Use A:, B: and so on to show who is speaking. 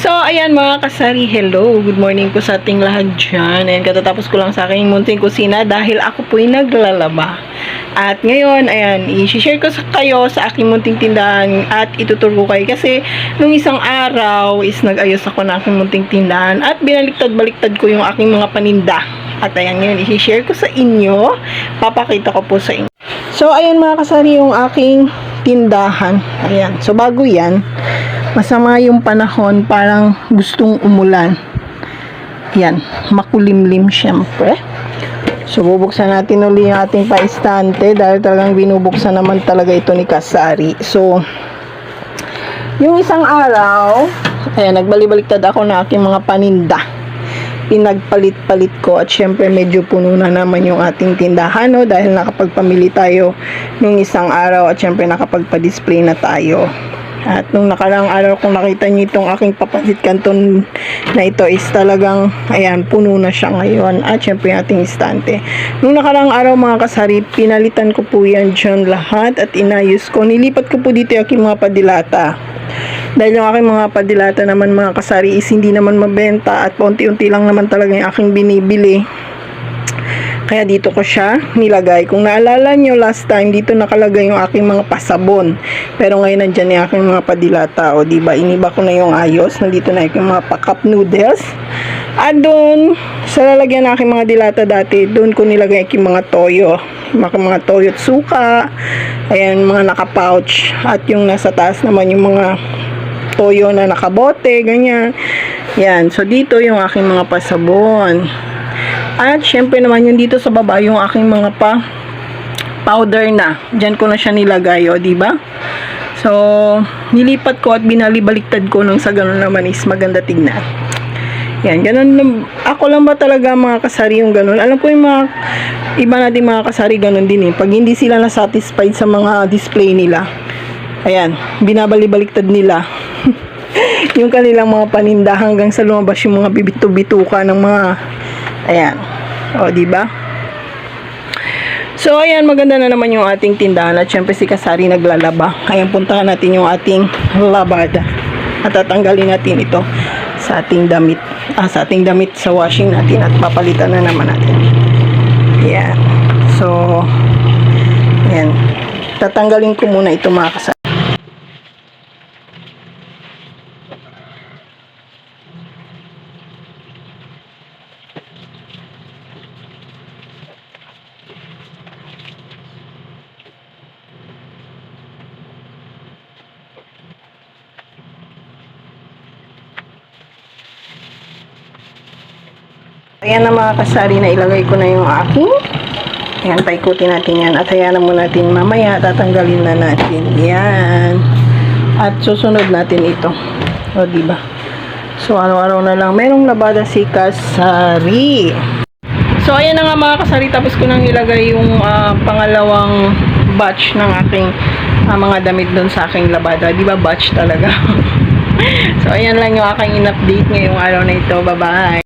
A: So, ayan mga kasari, hello. Good morning po sa ating lahat dyan. Ayan, katatapos ko lang sa aking munting kusina dahil ako po'y naglalaba. At ngayon, ayan, i-share ko sa kayo sa aking munting tindahan at ituturo ko kayo kasi nung isang araw is nag-ayos ako ng aking munting tindahan at binaliktad-baliktad ko yung aking mga paninda. At ayan, ngayon, i-share ko sa inyo. Papakita ko po sa inyo. So, ayan mga kasari, yung aking tindahan. Ayan. So, bago yan, masama yung panahon, parang gustong umulan. Yan, makulimlim syempre. So, bubuksan natin uli yung ating paistante dahil talagang binubuksan naman talaga ito ni Kasari. So, yung isang araw, ayan, nagbalibaliktad ako na aking mga paninda. Pinagpalit-palit ko at syempre medyo puno na naman yung ating tindahan no, dahil nakapagpamili tayo nung isang araw at syempre nakapagpa-display na tayo. At nung nakarang araw kung nakita niyo itong aking papansit kanton na ito is talagang ayan puno na siya ngayon at syempre ating istante. Nung nakarang araw mga kasari pinalitan ko po yan dyan lahat at inayos ko. Nilipat ko po dito yung aking mga padilata. Dahil yung aking mga padilata naman mga kasari is hindi naman mabenta at paunti-unti lang naman talaga yung aking binibili. Kaya dito ko siya nilagay. Kung naalala nyo last time, dito nakalagay yung aking mga pasabon. Pero ngayon nandyan yung aking mga padilata. O diba, iniba ko na yung ayos. Nandito na yung mga pa-cup noodles. At doon, sa lalagyan ng aking mga dilata dati, doon ko nilagay yung mga toyo. Mga, mga toyo at suka. Ayan, mga naka-pouch. At yung nasa taas naman yung mga toyo na nakabote, ganyan. Yan. So, dito yung aking mga pasabon. At syempre naman yung dito sa baba yung aking mga pa powder na. Diyan ko na siya nilagay, o, di ba? So, nilipat ko at binalibaliktad ko nung sa ganun naman is maganda tignan. Yan, ganun. Ako lang ba talaga mga kasari yung ganun? Alam ko yung mga iba nating mga kasari ganun din eh. Pag hindi sila na-satisfied sa mga display nila, ayan, binabalibaliktad nila yung kanilang mga paninda hanggang sa lumabas yung mga bibito-bituka ng mga ayan. O, di ba? So, ayan, maganda na naman yung ating tindahan at syempre si Kasari naglalaba. Ayan, puntahan natin yung ating labada. At tatanggalin natin ito sa ating damit. Ah, sa ating damit sa washing natin at papalitan na naman natin. Ayan. So, ayan. Tatanggalin ko muna ito mga kasari. Ayan na mga kasari na ilagay ko na yung aking. Ayan, paikutin natin yan. At hayaan muna natin mamaya. Tatanggalin na natin. Yan. At susunod natin ito. O, diba? So, araw-araw na lang. Merong labada si Kasari. So, ayan na nga mga kasari. Tapos ko nang ilagay yung ah, pangalawang batch ng aking ah, mga damit doon sa aking labada. Di ba batch talaga? so, ayan lang yung aking in-update ngayong araw na ito. Bye-bye!